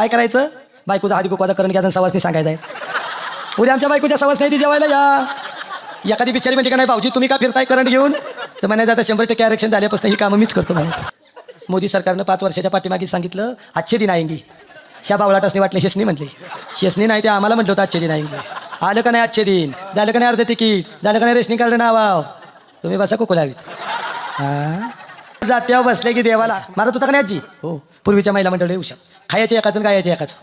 काय करायचं? बायकोचा हात गोपादा करून घ्या सवासनी सांगायचं आहे. उद्या आमच्या बायकोच्या सवास नाही ती जेवायला या. एखादी बिचारी म्हणजे का नाही भाऊजी तुम्ही का फिरताय करंट घेऊन? तर म्हणायचं आता शंभर टक्के आरक्षण झाल्यापासून ही कामं मीच करतो म्हणायचं मोदी सरकारनं पाच वर्षाच्या पाठीमागे सांगितलं आजचे दिन आएंगे ह्या बावळाटासने वाटलं हेसनी म्हटले हेसनी नाही ते आम्हाला म्हटलं होतं आजचे दिन आएंगे आलं का नाही आजचे दिन? झालं का नाही अर्ध तिकीट? झालं का नाही रेशनिंग कार्ड नावाव? तुम्ही बसा कोकोलावीत हां जात्यावर बसले की देवाला. मारत होता का नाही आजी? हो. पूर्वीच्या महिला मंडळी हुशार खायचे एकाचं गायचे एकाचं.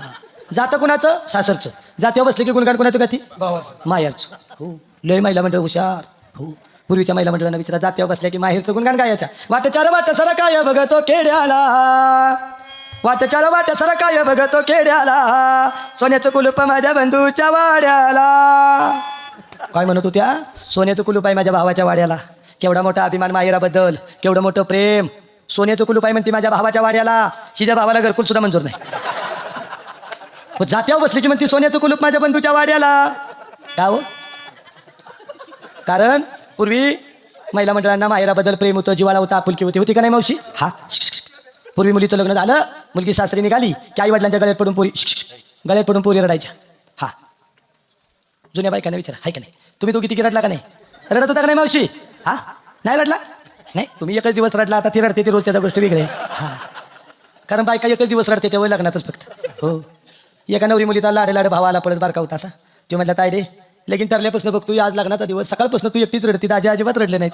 हां. जातं कुणाचं? सासरचं. जात्यावर बसले की गुणगान कुणाचं का ती माहेरचं. हो. लय महिला मंडळ हुशार. हो. पूर्वीच्या महिला मंडळांना विचारा जात्यावर बसल्या की माहेरचं गुणगान गायच्या वाट चार वाट सर काय बघतो खेड्याला? वाट चार वाट सर काय बघतो खेड्याला? सोन्याचं कुलूप माझ्या बंधूच्या वाड्याला. काय म्हणत होत्या? सोन्याचं कुलूप आहे माझ्या भावाच्या वाड्याला. केवढा मोठा अभिमान माहेराबद्दल. केवढं मोठं प्रेम. सोन्याचं कुलूप आहे म्हणते माझ्या भावाच्या वाड्याला. शिजा भावाला घरकुल सुद्धा मंजूर नाही. जात्या बसली की म्हणते सोन्याचं कुलूप माझ्या बंधूच्या वाड्याला. का हो? कारण पूर्वी महिला मंडळांना माहेराबद्दल प्रेम होतं जिवाळा होता आपुलकी होती. होती का नाही मावशी? हा. पूर्वी मुलीचं लग्न झालं मुलगी सासरी निघाली की आई वडिलांच्या गळ्यात पडून पुरी गळ्यात पडून पुरी रडायच्या. हा. जुन्या बायकांना विचारा हाय का नाही? तुम्ही तो किती रडला का नाही? रडत होता का नाही मावशी? हा? नाही रडला? नाही तुम्ही एकच दिवस रडला आता ती रडते ती रोज त्याच्या गोष्टी वेगळ्या. आहे. हा. कारण बायका एकच दिवस रडते तेव्हा लग्नातच फक्त. हो. एका नवरी मुलीचा लाडे लाडे भावाला पडत बारका होता असा. तो म्हटलं तायडे लगीन ठरल्यापासून बघ तू आज लग्नाचा दिवस. सकाळपासून तू एकटीच रडती दाजी अजिबात रडले नाहीत.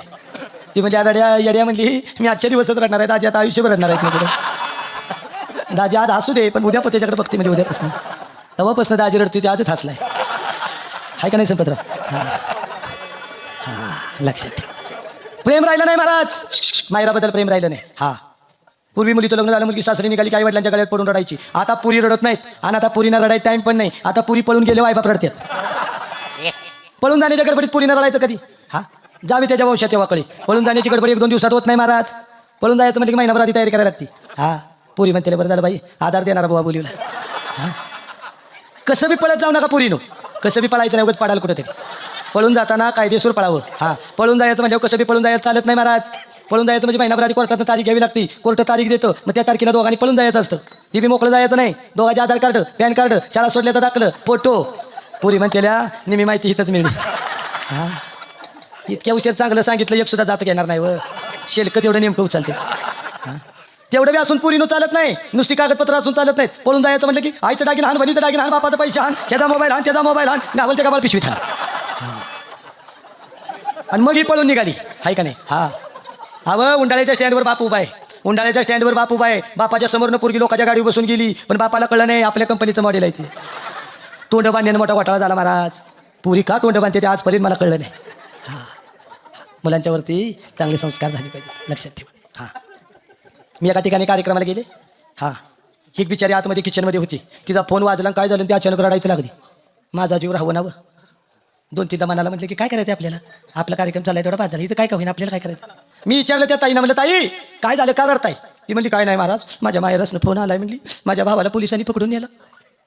ती म्हणजे आदाड्या येड्या म्हणली मी आजच्या दिवसच रडणार आहे दाजी आता आयुष्यभर रडणार आहेत माझ्याकडे. दाजी आज हसू दे पण उद्या पण त्याच्याकडे बघते म्हणजे उद्यापासून. तेव्हापासून दाजी रडते ते आजच हसलाय. आहे का नाही संपतराव? हां. हां लक्षात ठेव. प्रेम राहिलं नाही महाराज. मायराबद्दल प्रेम राहिलं नाही. हा. पूर्वी मुलीचं लग्न झालं मुलगी सासरी निघाली काही वडिलांच्या गळ्यात पडून रडायची. आता पुरी रडत नाहीत. आणि आता पुरीना रडायचं टाइम पण नाही. आता पुरी पळून गेले आईबाप रडतात पळून जाण्याच्या गडबडीत पुरीनं रडायचं कधी? हा? जावी त्याच्या वंशात तेव्हा कळी. पळून जाण्याची गडबडी एक दोन दिवसात होत नाही महाराज. पळून जायचं म्हणजे महिनाभर आधी तयारी करायला लागते. हा? पुरी म्हणते बरं झालं बाई आधार देणार बुवा बोलीला. हा? कसं बी पळत जाऊ नका पुरीनो. कसं बी पळायचं नाही उगत पडायला कुठेतरी. पळून जाताना कायदेशीर पळावं. हा पळून जायचं म्हणजे कसं बी पळून जायचं चालत नाही महाराज. पळून जायचं म्हणजे महिनाभराची कोर्टात तारीख घ्यावी लागते. कोर्ट तारीख देतो मग त्या तारखेला दोघांनी पळून जायचं असतं. ती बी मोकळं जायचं नाही. दोघांचे आधार कार्ड पॅन कार्ड शाळा सोडल्याचं दाखलं फोटो. पुरी म्हणतेल्या नेहमी माहिती हिथंच मिळली. हा. इतक्या उशीर चांगलं सांगितलं एक सुद्धा जात घेणार नाही व. शेलकं तेवढं नेमकं उचलते. हा. तेवढं बी असून पुरीनं चालत नाही. नुसती कागदपत्र असून चालत नाहीत. पळून जायचं म्हटलं की आईचं डागीन हान बहिणीचं डागीन हान बापाचं पैसे हान त्याचा मोबाईल हान त्याचा मोबाईल हान गावल ते गावाला पिशवीत हान आणि मग ही पळून निघाली. आहे का नाही? हा. हवं उंडाळ्याच्या स्टँडवर बाप उभा आहे. उंडाळ्याच्या स्टँडवर बाप उभा आहे. बापाच्या समोरनं पोरगी लोकांच्या गाडीवर बसून गेली पण बापाला कळलं नाही आपल्या कंपनीचं मॉडेल आहे ते. तोंड बांधण्यानं मोठा घोटाळा झाला महाराज. पुरी का तोंड बांधते ते आजपर्यंत मला कळलं नाही. हां. मुलांच्यावरती चांगले संस्कार झाले पाहिजे लक्षात ठेवा. हां. मी एका ठिकाणी कार्यक्रमाला गेले. हां. ही एक बिचारी आतमध्ये किचनमध्ये होती. तिचा फोन वाजला आणि काय झालं? ते ती अचानक रडायचं लागली. माझा जीव राहावं नावं दोन तीनदा मनाला म्हटलं की काय करायचं आपल्याला? आपला कार्यक्रम चाललाय तेवढा पाच झाला. इथं काय कवीन आपल्याला काय करायचं मी विचारलं त्या ताईनं म्हणलं ताई काय झालं? का रडताय? ती म्हणली काय नाही महाराज माझ्या मायरसनं फोन आलाय म्हणली माझ्या भावाला पोलिसांनी पकडून नेलं.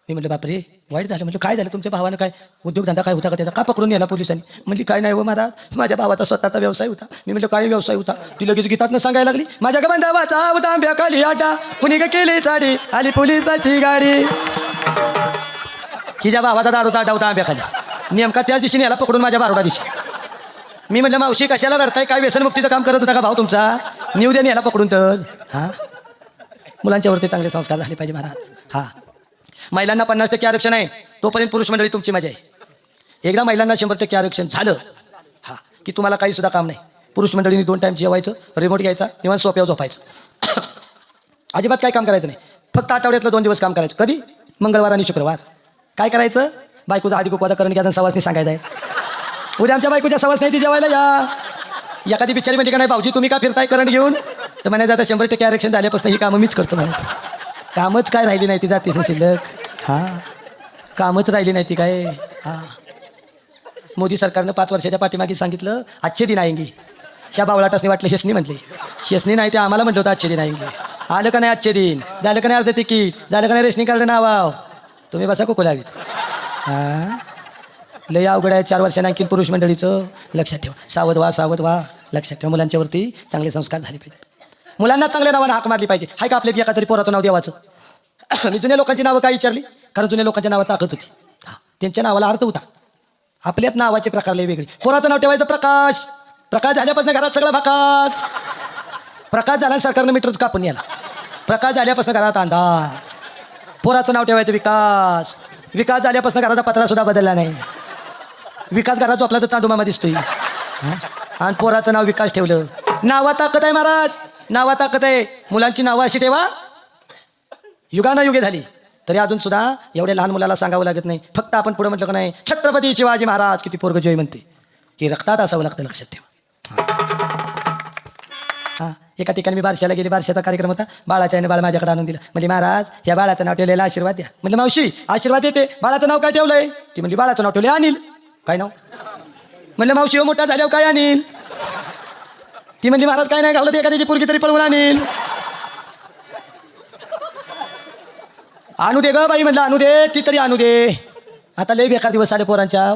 मी म्हटलं बापरे वाईट झालं. म्हटलं काय झालं? तुमच्या भावानं काय उद्योगधंदा काय होता का त्याचा? का पकडून नेला पोलिसांनी? म्हणली काय नाही हो महाराज माझ्या भावाचा स्वतःचा व्यवसाय होता. मी म्हटलं काय व्यवसाय होता? ती लगेच गीतातनं सांगायला लागली माझ्या गबन भावाचा होता आंब्या खाली आटा कुणी ग केली साडी आली पोलिसाची गाडी. तिच्या भावाचा दारूचा आटा होता आंब्याखाली. नेमका त्याच दिवशी याला पकडून माझ्या बारोडा दिवशी. मी म्हटलं मावशी कशाला रडताय? काय व्यसनमुक्तीचं काम करत होता का भाऊ तुमचा? न्यू द्या याला पकडून तर. हां? मुलांच्यावरती चांगले संस्कार झाले पाहिजे महाराज. हां. महिलांना पन्नास टक्के आरक्षण आहे. तोपर्यंत पुरुष मंडळी तुमची मजा आहे. एकदा महिलांना शंभर टक्के आरक्षण झालं. हां. की तुम्हाला काही सुद्धा काम नाही. पुरुष मंडळींनी दोन टाईम जेवायचं रिमोट घ्यायचा किंवा सोप्यावर झोपायचं. अजिबात काय काम करायचं नाही. फक्त आठवड्यातलं दोन दिवस काम करायचं. कधी? मंगळवार आणि शुक्रवार. काय करायचं? बायकोचा आधी गोपादा करून घ्या सवासनी सांगायचं आहे. उद्या आमच्या बायकोच्या सवास नाही ती जेवायला या. एखादी बिचारी म्हणते का नाही भाऊजी तुम्ही का फिरताय करंट घेऊन? तर म्हणायचं आता शंभर टक्के आरक्षण झाल्यापासून ही कामं मीच करतो म्हणायचं. कामच काय राहिली नाही ती जातीस शिल्लक. हां. कामच राहिली नाही ती काय. हां. मोदी सरकारनं पाच वर्षाच्या पाठीमागे सांगितलं आजचे दिन आएंगे ह्या बावळाटासने वाटलं हेसनी म्हटले शेसनी नाही ते आम्हाला म्हटलं होतं आजचे दिन आएंगे आलं का नाही आजचे दिन? झालं का नाही अर्ध तिकीट झालं का नाही रेशनिंग कार्ड नावाव? तुम्ही बसा कोकोलावीत. हा? लय अवघड आहे चार वर्षाने आणखी पुरुष मंडळीचं. लक्षात ठेवा. सावध व्हा सावध व्हा. लक्षात ठेवा. मुलांच्यावरती चांगले संस्कार झाले पाहिजे मुलांना चांगल्या नावानं हाक मारली पाहिजे. हाय का आपल्या एका तरी पोराचं नाव देवाचं? मी जुन्या लोकांची नावं काय विचारली? कारण जुन्या लोकांच्या नावात ताकद होती. हां. त्यांच्या नावाला अर्थ होता. आपल्यात नावाचे प्रकार लय वेगळे. पोराचं नाव ठेवायचं प्रकाश. प्रकाश झाल्यापासून घरात सगळा भाकास. प्रकाश झाला सरकारनं मीटरच कापून याला प्रकाश झाल्यापासून घरात अंधार. पोराचं नाव ठेवायचं विकास. विकास झाल्यापासून घराचा पत्रा सुद्धा बदलला नाही. विकास घरात आपला तर चांदूमामा दिसतोय. आणि पोराचं नाव विकास ठेवलं. नावा ताकद आहे महाराज. नावा ताकद आहे. मुलांची नावं अशी ठेवा. युगाना युगे झाली. तरी अजून सुद्धा एवढ्या लहान मुलाला सांगावं लागत नाही. फक्त आपण पुढे म्हटलं का नाही छत्रपती शिवाजी महाराज किती पोरग जोय म्हणते. की रक्तात असावं लागतं लक्षात ठेवा. एका ठिकाणी मी बारशाला गेली बारशाचा कार्यक्रम होता. बाळाच्या आईने बाळ माझ्याकडे आणून दिलं. म्हणजे महाराज या बाळाचं नाव ठेवलेलं आशीर्वाद द्या. म्हणजे मावशी आशीर्वाद देते बाळाचं नाव काय ठेवलंय? ती म्हणजे बाळाचं नाव ठेवले अनिल. काय नाव? म्हणलं मावशी हो मोठा झाल्यावर काय अनिल? ती म्हणजे महाराज काय नाही घावलं ते एखाद्याची पोरगी तरी पळवून आणील. आणू दे ग बाई म्हणलं आणू दे ती तरी आणू दे. आता लय बेकार दिवस आले पोरांच्या.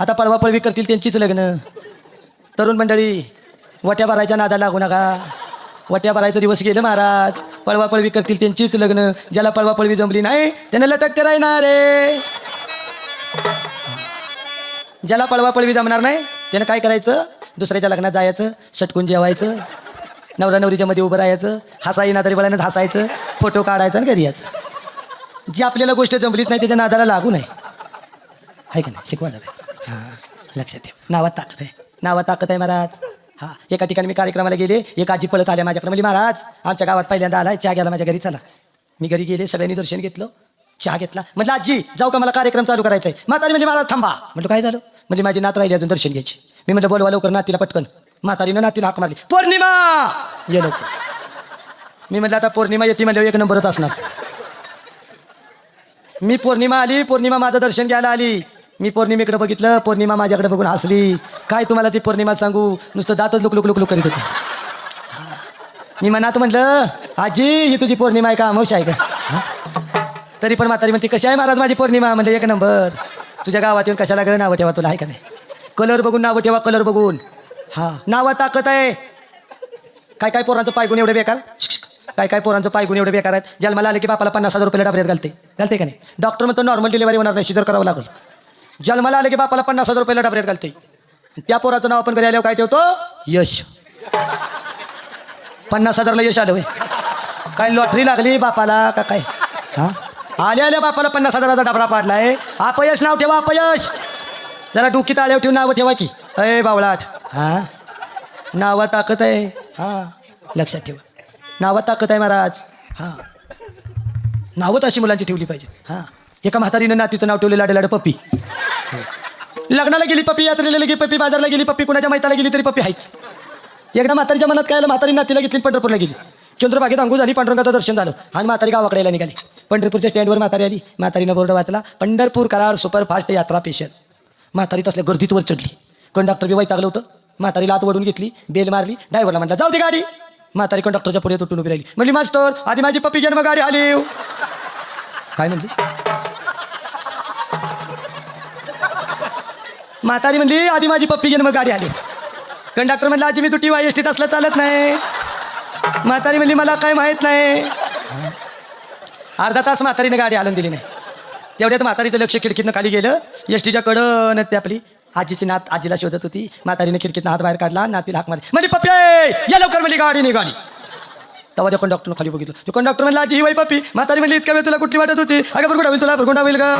आता पळवा पळवी करतील त्यांचीच लग्न. तरुण मंडळी वट्या भरायच्या नादा लागू नका. वट्या भरायचं दिवस गेलं महाराज. पळवा पळवी करतील त्यांचीच लग्न. ज्याला पळवा पळवी जमली नाही त्यांना लटकते राहणार रे ज्याला पळवा पळवी जमणार नाही त्यानं काय करायचं? दुसऱ्याच्या लग्नात जायचं षटकून जेवायचं नवरा नवरीच्या मध्ये उभं राहायचं हसाई येणार बळानं हसायचं फोटो काढायचा आणि घरी यायचं. जी आपल्याला गोष्ट जमलीच नाही त्याच्या नादाला लागू नाही आहे का नाही? शिकवा झालं हां लक्षात ठेव. नावात ताकद आहे. नावात ताकद आहे महाराज. हा एका ठिकाणी मी कार्यक्रमाला गेले एक आजी पळत आल्या माझ्याकडे. म्हणजे महाराज आमच्या गावात पहिल्यांदा आलाय चहा घ्यायला माझ्या घरी चला. मी घरी गेले सगळ्यांनी दर्शन घेतलं चहा घेतला. म्हटलं आजी जाऊ का मला कार्यक्रम चालू करायचा आहे म्हातारी म्हणजे महाराज थांबा. म्हटलं काय झालं? म्हणजे माझी नात राहिली अजून दर्शन घ्यायची. मी म्हटलं बोलवा लवकर नातीला पटकन. म्हातारीनं नातीला हाक मारली. पौर्णिमा! ये लवकर. मी म्हटलं आता पौर्णिमा येते म्हणजे एक नंबरच असणार. मी पौर्णिमा आली पौर्णिमा माझं दर्शन घ्यायला आली. मी पौर्णिमेकडे बघितलं पौर्णिमा माझ्याकडे बघून हसली. काय तुम्हाला ती पौर्णिमा सांगू? नुसतं दातच लुक लुक लुक लुक करीत होती. मी मनात म्हटलं आजी ही तुझी पौर्णिमा आहे का? अमोश आहे का? तरी पण म्हातारी म्हणते कशी आहे महाराज माझी पौर्णिमा? म्हणजे एक नंबर. तुझ्या गावात येऊन कशाला गं नावं ठेवा तुला आहे का नाही? कलर बघून नावं ठेवा कलर बघून. हां नावा ताकद आहे. काय काय पोरांचं पायगुण एवढे बेकार? काय काय पोरांचं पायगुण एवढे बेकार आहेत? जन्माला आले की बापाला पन्नास हजार रुपये डबऱ्यात घालते. घालते का नाही? डॉक्टर म्हणतो नॉर्मल डिलिव्हरी होणार नाही शिजर करावं लागेल. जन्माला आले की बापाला पन्नास हजार रुपये डबऱ्यात घालते. त्या पोराचं नाव आपण घरी आल्यावर काय ठेवतो? यश. पन्नास हजारला यश आलं काय लॉटरी लागली बापाला का काय? हा? आल्या आल्या बापाला पन्नास हजाराचा डबरा पाडलाय. अपयश नाव ठेवा अपयश. जरा डुकीत आल्यावर ठेवून नावं ठेवा की. अय बावळाट. हा? नावा ताकद आहे. हा? लक्षात ठेवा. नावात ताकद आहे महाराज. हा? नावत अशी मुलांची ठेवली पाहिजे हा? एका म्हातारीनं नातीचं नाव ठेवलं लाडे लाडे पप्पी. लग्नाला गेली पप्पी यात्रेला गेली पप्पी बाजारला गेली पप्पी कुणाच्या मैताला गेली तरी पप्पी आहेच. एकदा म्हातारीच्या मनात काय आलं म्हातारी नातीला घेतली पंढरपूरला गेली. चंद्रबागेत अंगू झाली पांडुरंगाचं दर्शन झालं आणि म्हातारी गावाकडे यायला निघाली. पंढरपूरच्या स्टँडवर म्हातारी आली म्हातारीनं बोर्ड वाचला पंढरपूर करार सुपरफास्ट यात्रा पेशल. म्हातारी तसल्या गर्दीतवर चढली. कंडक्टर बी वैतागलं होतं. म्हातारीला आत वडून घेतली बेल मारली ड्रायव्हरला म्हटलं जाऊ दे गाडी. म्हातारी कंडक्टरच्या पुढे तुटून उभी राहिली. म्हणली मास्टर आधी माझी पप्पी घेऊन मग गाडी आली. काय म्हणली? म्हातारी म्हणली आधी माझी पप्पी घेऊन मग गाडी आली. कंडक्टर म्हणला आजी मी तुटी वाय एस टीत असलं चालत नाही. म्हातारी म्हणली मला काय माहीत नाही. अर्धा तास म्हातारीने गाडी आणून दिली नाही. तेवढ्यात म्हातारीचं लक्ष खिडकीतनं खाली गेलं. एस टीच्या कडनं ते आपली आजीची नात आजीला शोधत होती. म्हातारीने खिडकीतनं हात बाहेर काढला नातीला हाक मारली. म्हणजे पप्पी या लवकर म्हणजे गाडी निघाली. तेव्हा त्या कंडक्टरनं खाली बघितलं. तो कंडक्टर म्हणला आजी ही वाई पप्पी. म्हातारी म्हणली इतका वेळ तुला कुठली वाटत होती? अगं बरगुडा होईल तुला गुंडा होईल का